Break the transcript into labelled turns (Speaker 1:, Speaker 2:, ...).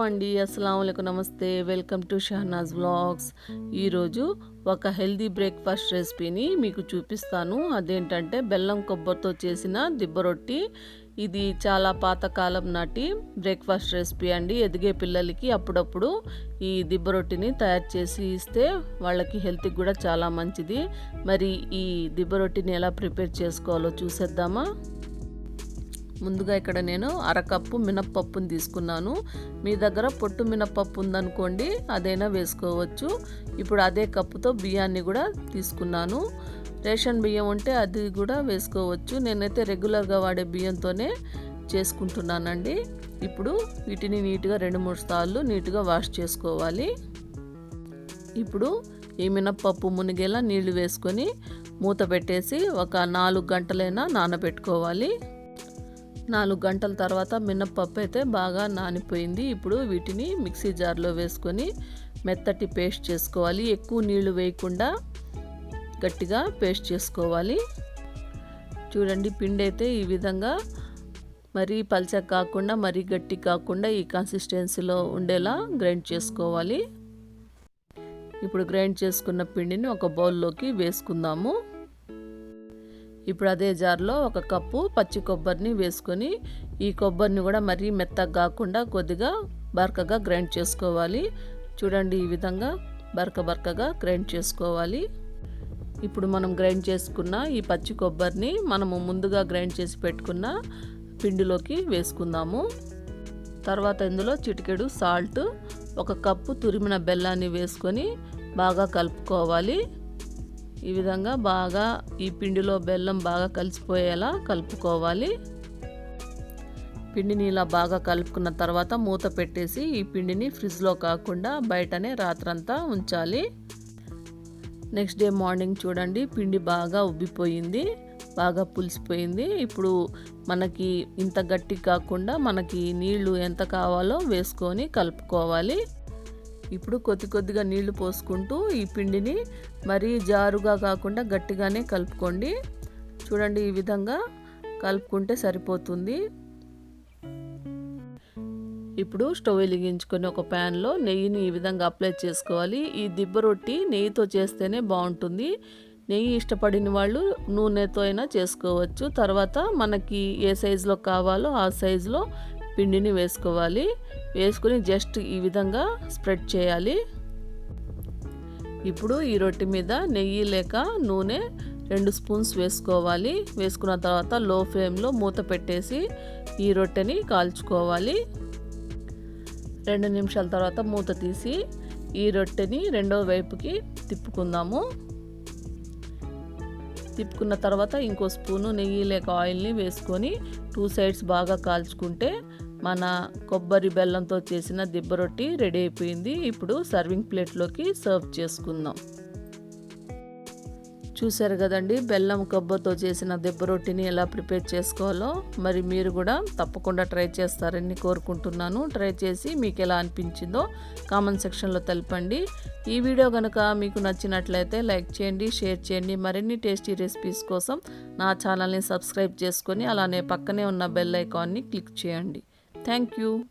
Speaker 1: అండి. అస్సలం నమస్తే. Welcome to Shahnaz vlogs. ఈరోజు ఒక హెల్దీ బ్రేక్ఫాస్ట్ రెసిపీని మీకు చూపిస్తాను. అదేంటంటే బెల్లం కొబ్బరితో చేసిన దిబ్బ రొట్టి. ఇది చాలా పాతకాలం నాటి బ్రేక్ఫాస్ట్ రెసిపీ అండి. ఎదిగే పిల్లలకి అప్పుడప్పుడు ఈ దిబ్బ రొట్టిని తయారు చేసి ఇస్తే వాళ్ళకి హెల్త్కి కూడా చాలా మంచిది. మరి ఈ దిబ్బ రొట్టిని ఎలా ప్రిపేర్ చేసుకోవాలో చూసేద్దామా? ముందుగా ఇక్కడ నేను అరకప్పు మినప్పప్పుని తీసుకున్నాను. మీ దగ్గర పొట్టు మినప్పప్పు ఉందనుకోండి అదైనా వేసుకోవచ్చు. ఇప్పుడు అదే కప్పుతో బియ్యాన్ని కూడా తీసుకున్నాను. రేషన్ బియ్యం ఉంటే అది కూడా వేసుకోవచ్చు. నేనైతే రెగ్యులర్గా వాడే బియ్యంతోనే చేసుకుంటున్నానండి. ఇప్పుడు వీటిని నీట్గా రెండు మూడు సార్లు నీట్గా వాష్ చేసుకోవాలి. ఇప్పుడు ఈ మినప్పప్పు మునిగేలా నీళ్ళు వేసుకొని మూత పెట్టేసి ఒక నాలుగు గంటలైనా నానబెట్టుకోవాలి. నాలుగు గంటల తర్వాత మినప్పప్పు అయితే బాగా నానిపోయింది. ఇప్పుడు వీటిని మిక్సీ జార్లో వేసుకొని మెత్తటి పేస్ట్ చేసుకోవాలి. ఎక్కువ నీళ్ళు వేయకుండా గట్టిగా పేస్ట్ చేసుకోవాలి. చూడండి పిండి అయితే ఈ విధంగా మరీ పల్చ కాకుండా మరీ గట్టి కాకుండా ఈ కన్సిస్టెన్సీలో ఉండేలా గ్రైండ్ చేసుకోవాలి. ఇప్పుడు గ్రైండ్ చేసుకున్న పిండిని ఒక బౌల్లోకి వేసుకుందాము. ఇప్పుడు అదే జార్లో ఒక కప్పు పచ్చి కొబ్బరిని వేసుకొని ఈ కొబ్బరిని కూడా మరీ మెత్తగా కాకుండా కొద్దిగా బరకగా గ్రైండ్ చేసుకోవాలి. చూడండి ఈ విధంగా బరక బరకగా గ్రైండ్ చేసుకోవాలి. ఇప్పుడు మనం గ్రైండ్ చేసుకున్న ఈ పచ్చి కొబ్బరిని మనము ముందుగా గ్రైండ్ చేసి పెట్టుకున్న పిండిలోకి వేసుకుందాము. తర్వాత ఇందులో చిటికెడు సాల్ట్ ఒక కప్పు తురిమిన బెల్లాన్ని వేసుకొని బాగా కలుపుకోవాలి. ఈ విధంగా బాగా ఈ పిండిలో బెల్లం బాగా కలిసిపోయేలా కలుపుకోవాలి. పిండిని ఇలా బాగా కలుపుకున్న తర్వాత మూత పెట్టేసి ఈ పిండిని ఫ్రిడ్జ్లో కాకుండా బయటనే రాత్రంతా ఉంచాలి. నెక్స్ట్ డే మార్నింగ్ చూడండి పిండి బాగా ఉబ్బిపోయింది బాగా పులిసిపోయింది. ఇప్పుడు మనకి ఇంత గట్టి కాకుండా మనకి నీళ్ళు ఎంత కావాలో వేసుకొని కలుపుకోవాలి. ఇప్పుడు కొద్ది కొద్దిగా నీళ్ళు పోసుకుంటూ ఈ పిండిని మరీ జారుగా కాకుండా గట్టిగానే కలుపుకోండి. చూడండి ఈ విధంగా కలుపుకుంటే సరిపోతుంది. ఇప్పుడు స్టవ్ వెలిగించుకొని ఒక ప్యాన్లో నెయ్యిని ఈ విధంగా అప్లై చేసుకోవాలి. ఈ దిబ్బ రొట్టి నెయ్యితో చేస్తేనే బాగుంటుంది. నెయ్యి ఇష్టపడిన వాళ్ళు నూనెతో అయినా చేసుకోవచ్చు. తర్వాత మనకి ఏ సైజులో కావాలో ఆ సైజులో పిండిని వేసుకోవాలి. వేసుకుని జస్ట్ ఈ విధంగా స్ప్రెడ్ చేయాలి. ఇప్పుడు ఈ రొట్టె మీద నెయ్యి లేక నూనె రెండు స్పూన్స్ వేసుకోవాలి. వేసుకున్న తర్వాత లో ఫ్లేమ్లో మూత పెట్టేసి ఈ రొట్టెని కాల్చుకోవాలి. రెండు నిమిషాల తర్వాత మూత తీసి ఈ రొట్టెని రెండో వైపుకి తిప్పుకుందాము. తిప్పుకున్న తర్వాత ఇంకో స్పూను నెయ్యి లేక ఆయిల్ని వేసుకొని టూ సైడ్స్ బాగా కాల్చుకుంటే మన కొబ్బరి బెల్లంతో చేసిన దిబ్బ రొట్టి రెడీ అయిపోయింది. ఇప్పుడు సర్వింగ్ ప్లేట్లోకి సర్వ్ చేసుకుందాం. చూశారు కదండి బెల్లం కొబ్బరితో చేసిన దెబ్బ రొట్టిని ఎలా ప్రిపేర్ చేసుకోవాలో. మరి మీరు కూడా తప్పకుండా ట్రై చేస్తారని కోరుకుంటున్నాను. ట్రై చేసి మీకు ఎలా అనిపించిందో కామెంట్ సెక్షన్లో తెలపండి. ఈ వీడియో కనుక మీకు నచ్చినట్లయితే లైక్ చేయండి షేర్ చేయండి. మరిన్ని టేస్టీ రెసిపీస్ కోసం నా ఛానల్ని సబ్స్క్రైబ్ చేసుకొని అలానే పక్కనే ఉన్న బెల్ ఐకాన్ని క్లిక్ చేయండి. Thank you.